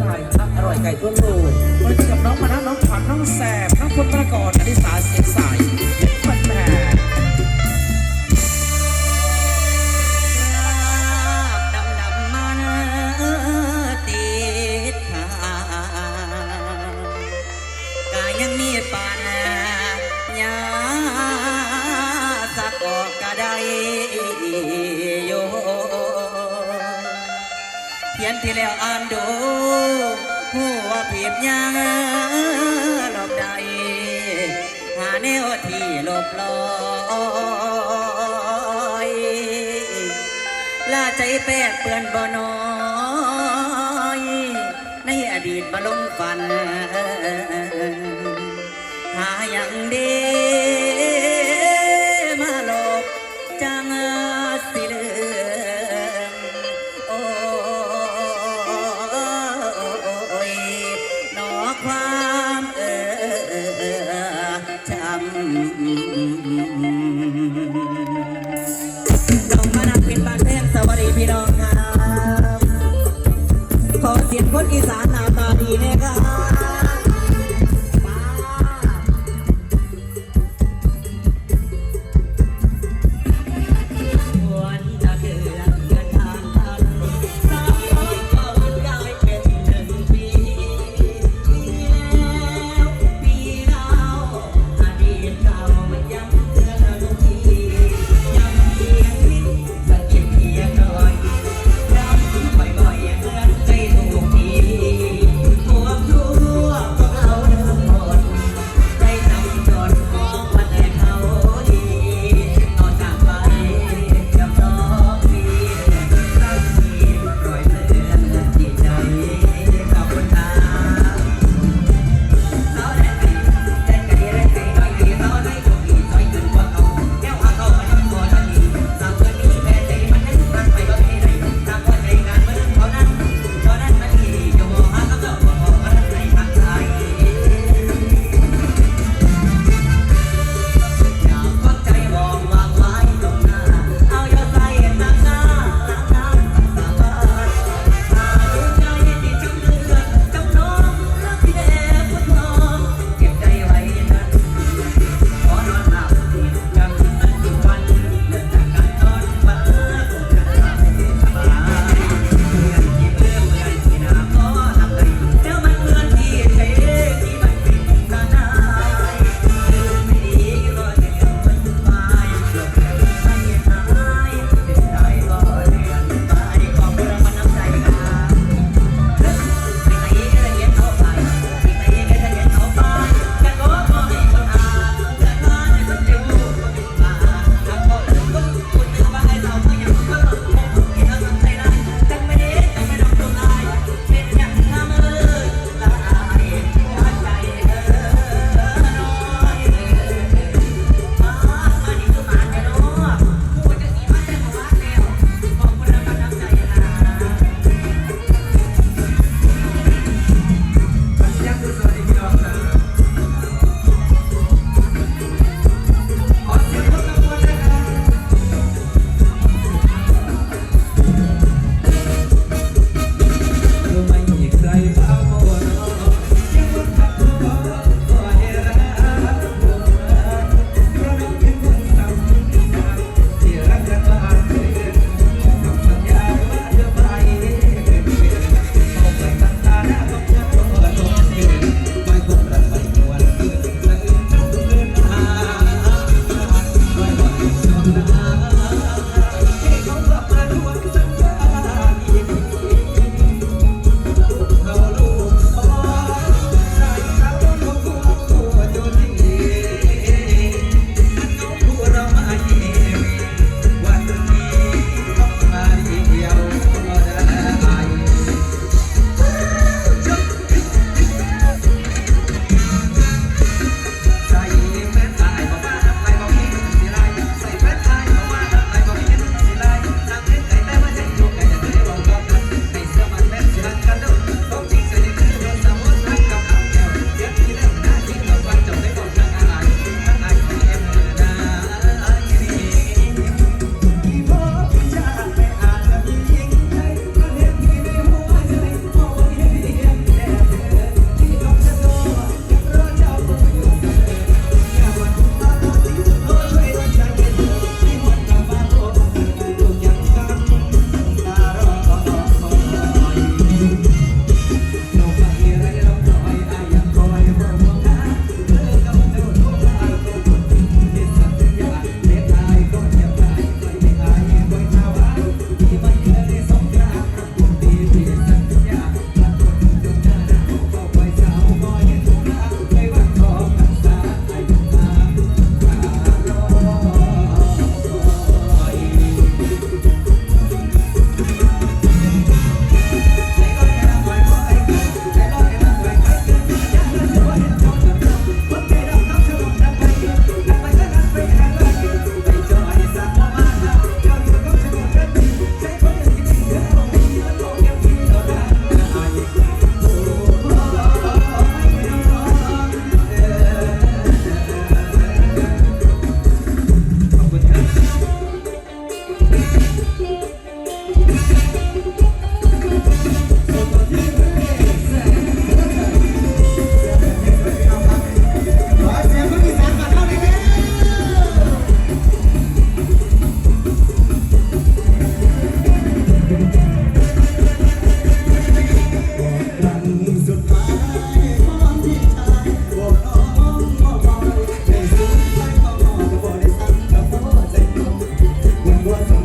ไก่อร่อยไก่ต้นลูกวันนี้กับน้องมานะน้องขวัญน้องแสบน้องพลประกอบอนิสาเสียงใสพันแผ่ดำดำมันติดทางกายยังมีปายาสกอกกะได้โยเขียนที่แล้วอ่านดู หัวผิดยังหลอกใดหาแนวที่หลบลอยลาใจแปกเปื่อนบ่น้อยในอดีตมาลงฝัน หาอย่างเด Mm-hmm. what